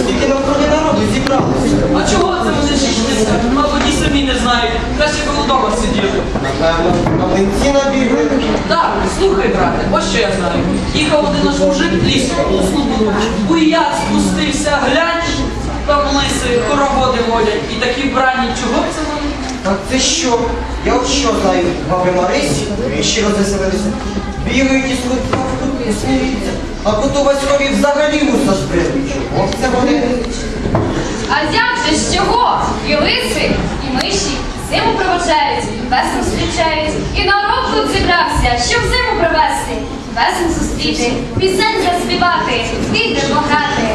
Скільки навкруги народу зібралося? А чого це вони шіштися? Мабуть, і самі не знають. Краще б ви вдома сиділи. Напевно, млинці набігли. Так, слухай, брате, ось що я знаю. Їхав один наш мужик лісом, уснув, буяк спустився, глянь, там лиси, хороводи водять, і такі брані, чого б це вони? Так це що? Я от що знаю, баби Марисі, ще розвеселилися. Бігають із кутка в кут сміються. А коту Васькові взагалі вуса збрили. Чого це вони? А як же з чого? І лиси, і миші зиму проводжають, весну зустрічають. І народ тут зібрався, щоб зиму провести, весну зустріти, пісень заспівати, вітер пограти,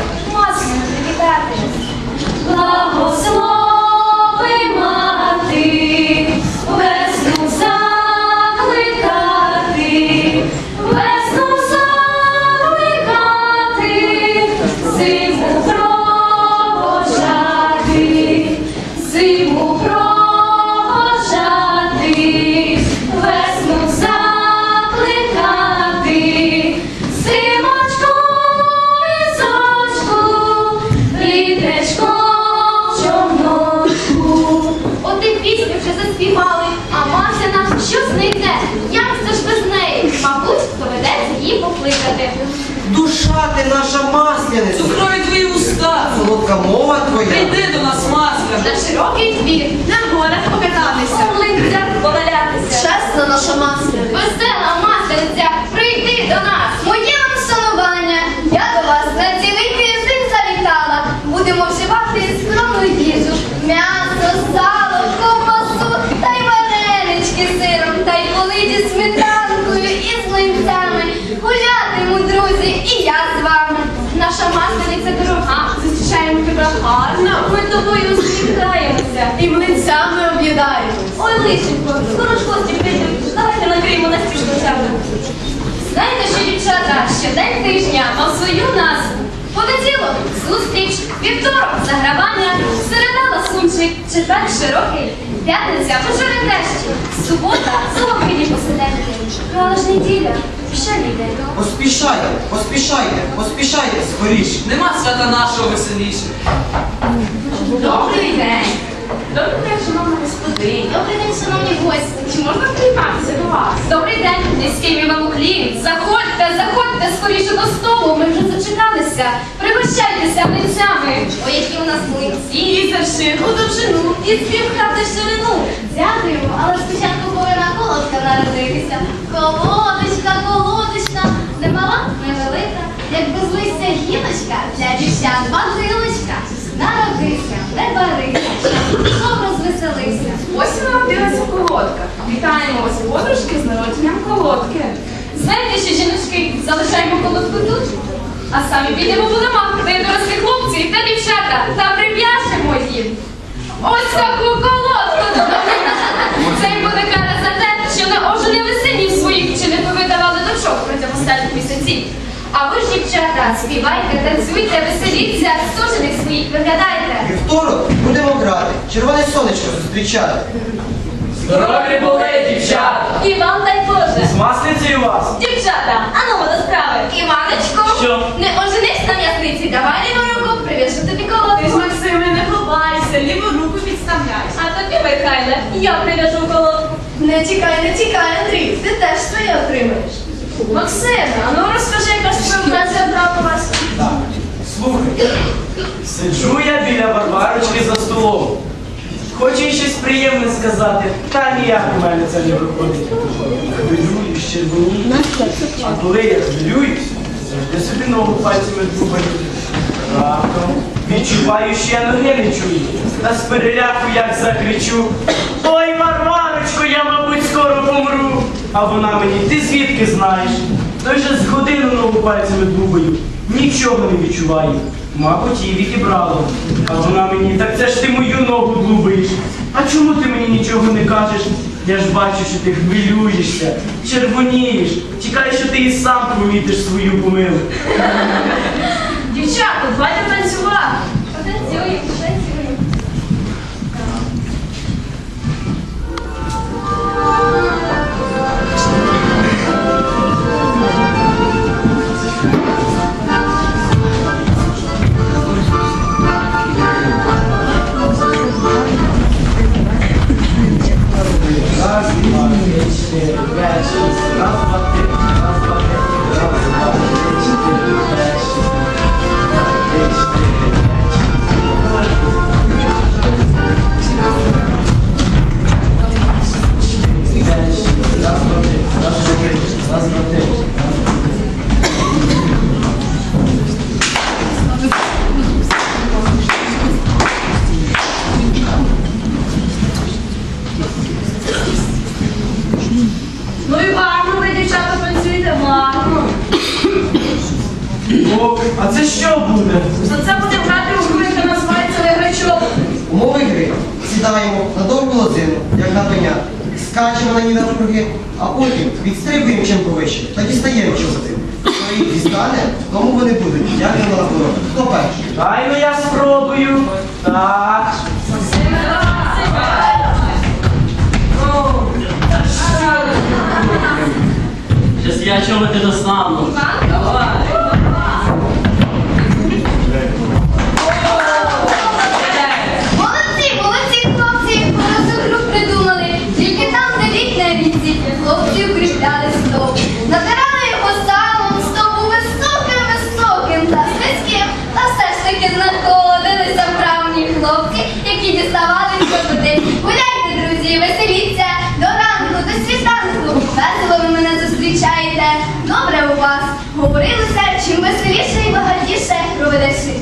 Солодка мова твоя. Прийди до нас, масля. На широкий двір, на горах покататися, у млинцях повалятися. Чесна наша масляниця. Весела масляниця, прийди до нас. Моє вам шанування. Я до вас на цілий тиждень завітала. Будемо вживати скромну їжу. М'ясо, сало, ковбасу, та й варенички з сиром, та й политі сметанкою і з млинцями. Гулятиму, друзі, і я з вами. Наша масляниця гарно, ми тобою усміхаємося. І млинцями об'їдаємось. Ой, лишенько, скоро ж гості прийдуть. Давайте накриємо на стіл хоча Знаєте, що дівчата щодень тижня мав свою назву. Понеділок зустріч, вівторок загравання, середа ласунчик, четвер широкий, п'ятниця пожари дещі, субота солов'їні посиденьки. Але ж неділя, Поспішайте, поспішайте, поспішайте скоріш. Нема свята нашого веселіше. Добрий день. Добрий день, шановна господиня. Добрий день, шановні гості. Чи можна прийматися до вас? Скоріше до столу. Ми вже зачекалися. Пригощайтеся млинцями. Ой, які у нас млинці. І завширку довжину, і співхати ширину. Дякуємо, але спочатку повинна колодка народитися. Колодочка, колодочка, не мала, не велика, як без листя гілочка, для дівчат базилочка. Народися, не барися, щоб розвеселися. Ось і народилася колодка. Вітаємо вас, подружки, з народженням колодки. Знаєте, що жіночки залишаємо колодку тут, а самі підемо в домах, де є дорослі хлопці та дівчата, та прип'яшемо їм. Ось таку колодку додому. Це їм буде кара за те, що не оженили синів своїх чи не повидавали дочок протягом останніх місяців. А ви ж, дівчата, співайте, танцюйте, веселіться, сужених своїх виглядайте. Вівторок будемо грати, червоне сонечко зустрічати. Здорові були, дівчата. І вам дай Боже. З масницею вас. Дівчата, ану до справи. Іваночко, Що? не оженись на м'ясниці, давай ліву руку, прив'яжу тобі Ти ж, колодку. Максиме, не ховайся, ліву руку підставляй. А тобі, Михайле, я прив'яжу колодку. Не тікай, не тікай, Андрій, ти теж своє отримаєш. Максиме, а ну розкажи, яка ж співпраця трапилась. Так, слухай. Сиджу я біля Варварочки за столом. Хочу щось приємне сказати, та ніяк у мене це не виходить. Хвилююсь, червонію. А коли я хвилююсь, завжди собі ногу пальцями дубаю. Раптом відчуваю, що я ноги не чую. Та з переляку як закричу. Ой, Варварочко, я, мабуть, скоро помру. А вона мені, ти звідки знаєш? Той же з годину ногу пальцями дубаю. Нічого не відчуваю. Мабуть, її відібрало. А вона мені, так це ж ти мою ногу длубаєш. А чому ти мені нічого не кажеш? Я ж бачу, що ти хвилюєшся, червонієш. Чекай, що ти і сам помітиш свою помилку. Дівчата, давайте танцювати. Потанцюємо, потанцюємо. А це що буде? Це буде грати у гру, яка називається Леграчок. Умови гри. Сідаємо на довгу лозину, як на коня. Скачемо на ній навкруги, а потім відстрибуємо чим повище та дістаємо чогось. Хто їх дістане, тому вони будуть. Як на лаборо. Хто перший? Дай ну я спробую. Так. Щас я чого ти достану. Давай.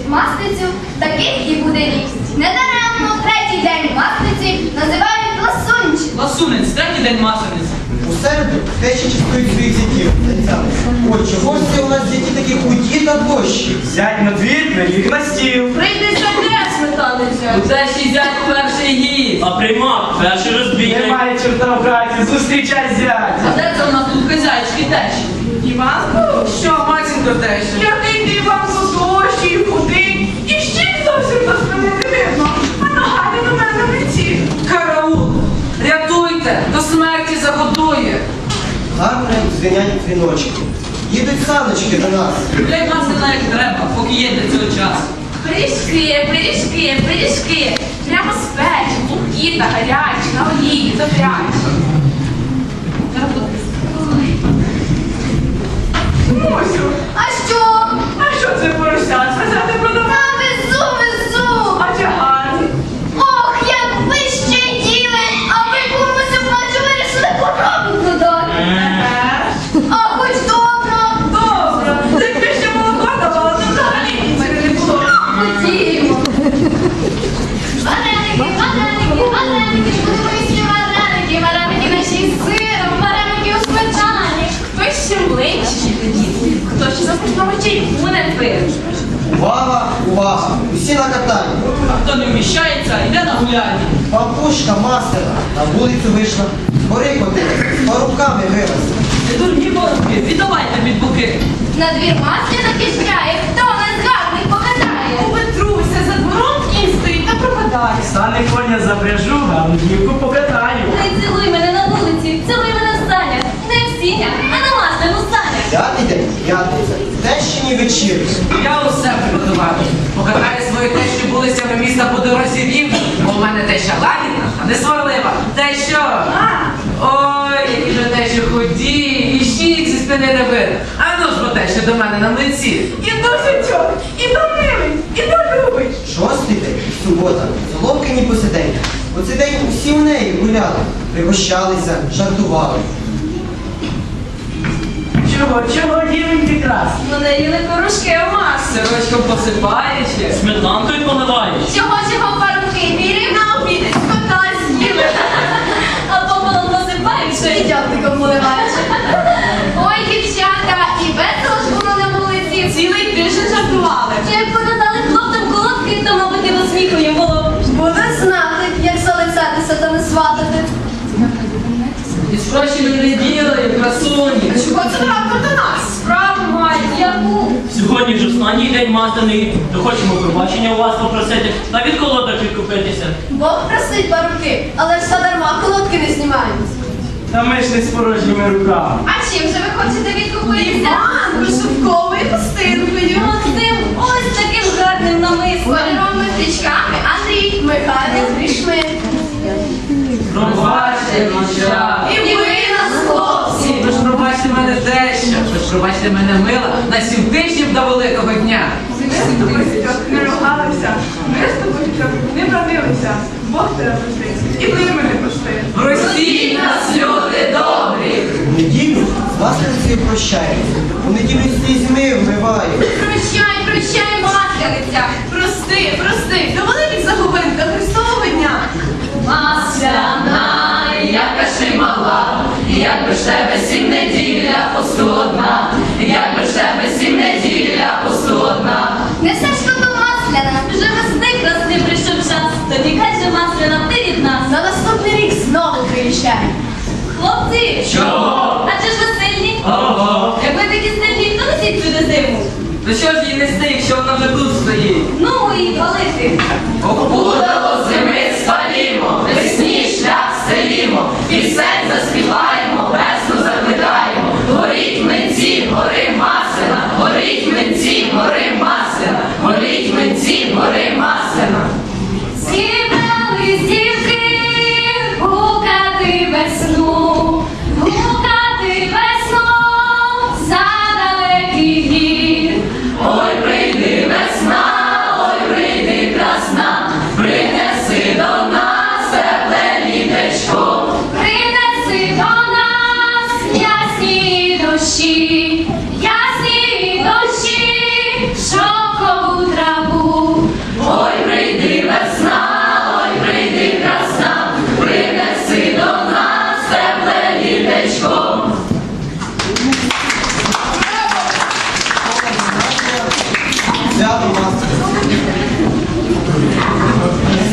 Масницю, таких і буде рік. Недаремно третій день масниці називають ласунчик. Ласунець, третій день маслениці. У середу тещі частують своїх зятів. танцями. Ой, чого ж це у нас діти такі худі та дощі? Взять на двір, приліг на стіл. Прийдеться не сметани взяти. У те ще зять перший гість. А приймак, перший розбійник. Немає чорта в хаті, зустрічай А зять. де це у нас тут хазяйські тещі? Іванку, Що, матінко теща? який Іванку дощ і худий, і ще зовсім до спини не видно, а нога не до мене летить. Караул! Рятуйте! До смерті загодує! Гарно дзвенять дзвіночки. Їдуть саночки до нас. Блять масляна як треба, поки є для цього часу. Пиріжки, пиріжки, пиріжки. Прямо з печі, пухкі та гарячі, на олії, добрячі. Мусю, А що? а що це порося? Сказати продавати? Пив. Увага, увага! Усі на катанні. А хто не вміщається, йде на гуляння. Папушка масляна на вулицю вийшла. Гори котилася, парубками виросла. Не дурні воробки, віддавайте під боки. На двір масляна пішляє, хто не згарний покатає. У Петруся за двором і стоїть та пропадає. Стане коня запряжу, а дівку покатаю. Не цілуй мене на вулиці, цілуй мене в санях. Не в сінях, а на масляному санях. П'ятий день, п'ятниця, тещині вечірки. Я усе приготував. Покатаю свою тещу вулицями міста по дорозі вів, бо в мене теща лагідна, а не сварлива. Та що? Ой, які ж тещі худі, і щік зі спини не видно. А ну ж бо теща до мене на лиці. І дуже чот, і до милий, і до любий. Шостий день, субота, Соломкині посиденьки. У цей день усі в неї гуляли, пригощалися, жартували. Чого, чого дівеньки красні? мене їли корушки у масу. Сирочком посипаєш, Сметанкою поливаєш. Чого чого парки, вірив на обіди, скота з'їли. А пополом посипаєш, що і дятником поливають. Останній день масляний, то хочемо пробачення у вас попросити та від колодок відкупитися. Бог просить парубки, але ж задарма колодки не знімають. Та ми ж не з порожніми руками. А чим же ви хочете відкупитися? Іван, вишивковою хустинкою. Ось таким гарним намислом. Кольоровими стрічками Андрій, Михайло, Грішми. Пробачте, мовча. І ви нас, хлопці. Ви ж пробачте мене теща, ви пробачте мене мила на сім тижнів до великого дня. Ми з не ругалися. Ми з тобою не бранилися. Бог тебе простить. І ви мене прости. Простіть нас, люди добрі! У неділю з масляницею прощається. У неділю слізьми вмиває. Прощай, прощай, масляниця. Прости, прости, до великих загубин, Ну що ж їй нести, якщо вона вже тут стоїть? Ну і палити. О,